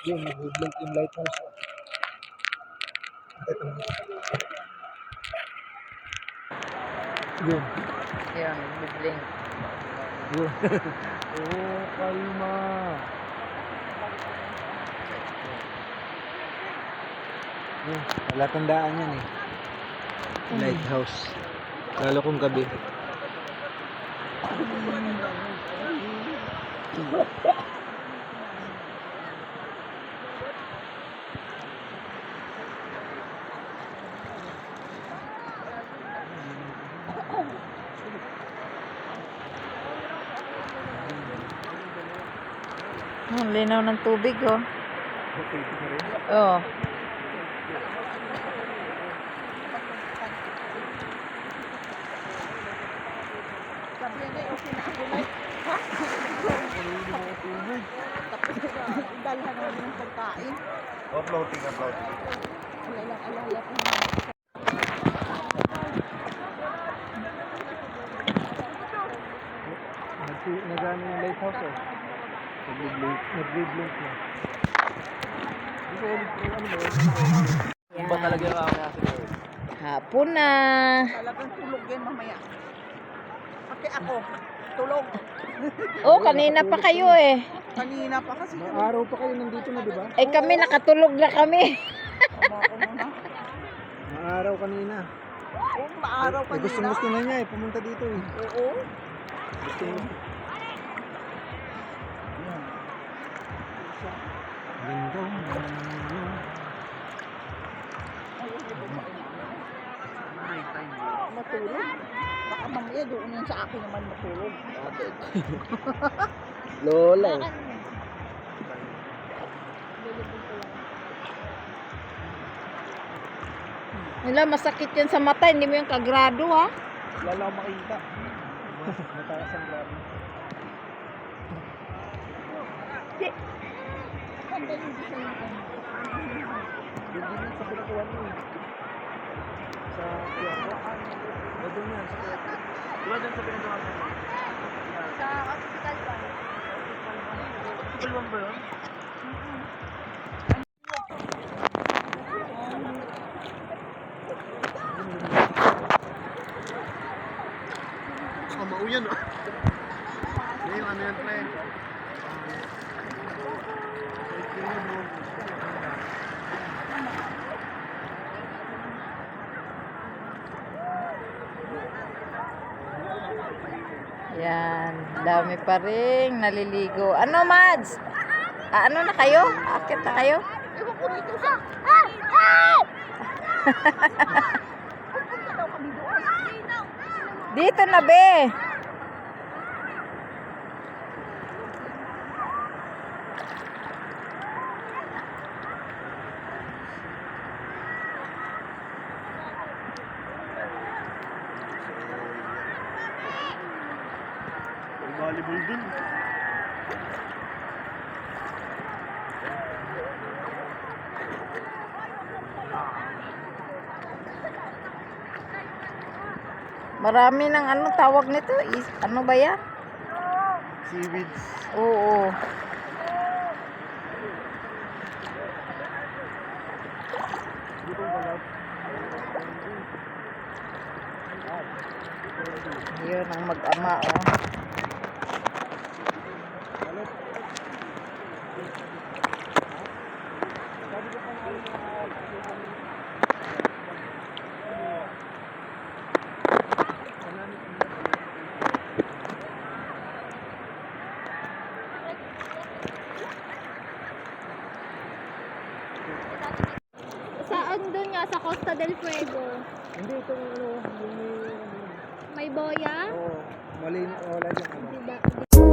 Yun, nag-blink yung. Ito mo. Yun. Yun, bibling. Yun. Oo, kalma. Yun, wala tandaan yan eh. Lighthouse. Lalo kung gabi. Ang linaw ng tubig, oh. Rin. Oh. Dalhan naman ng pagkain. Uploading, uploading. Wala lang alala. Nag- Nagano yung lighthouse eh. Nag-blink, na. Ano ba talaga yung ako kasi Hapon na. Talagang tulog yan mamaya. Pati ako, tulog. Oh, kanina pa kayo eh. Kanina pa kasi. Araw pa kayo nandito na, di ba? Eh kami nakatulog na kami. Maaraw kanina. Oo, maaraw Eh, gusto, kanina. gusto na niya eh, pumunta dito eh. Oo. Gusto niya. Yan. Ganda. Matulog. Mamaya doon yan sa akin naman matulog. Lola eh. Nila masakit yan sa mata, hindi mo yung kagrado ha. Lala ko makita. Mataas ang grabe. Ganda yung design ko. Yun din yan sa pinakuha eh. Sa yan, sa Quiapo. Diba dyan sa pinagawa mo? Sa hospital ba? Hospital ba yun? Oh, mauyan oh. Ngayon, ano yan, pre? Yan, dami pa rin naliligo. Ano, Mads? Ah, ano na kayo? Akit na kayo? Ewan ko dito sa... Ah! Ah! Dito na, be. Volleyball din. Marami ng ano tawag nito? Is, ano ba yan? Seaweeds. Oo. Balat. Yun ang mag-ama, oh. Saan doon nga sa Costa del Fuego? Hindi, itong ano, yung may, May boya? oo, mali, wala dyan ano. Diba?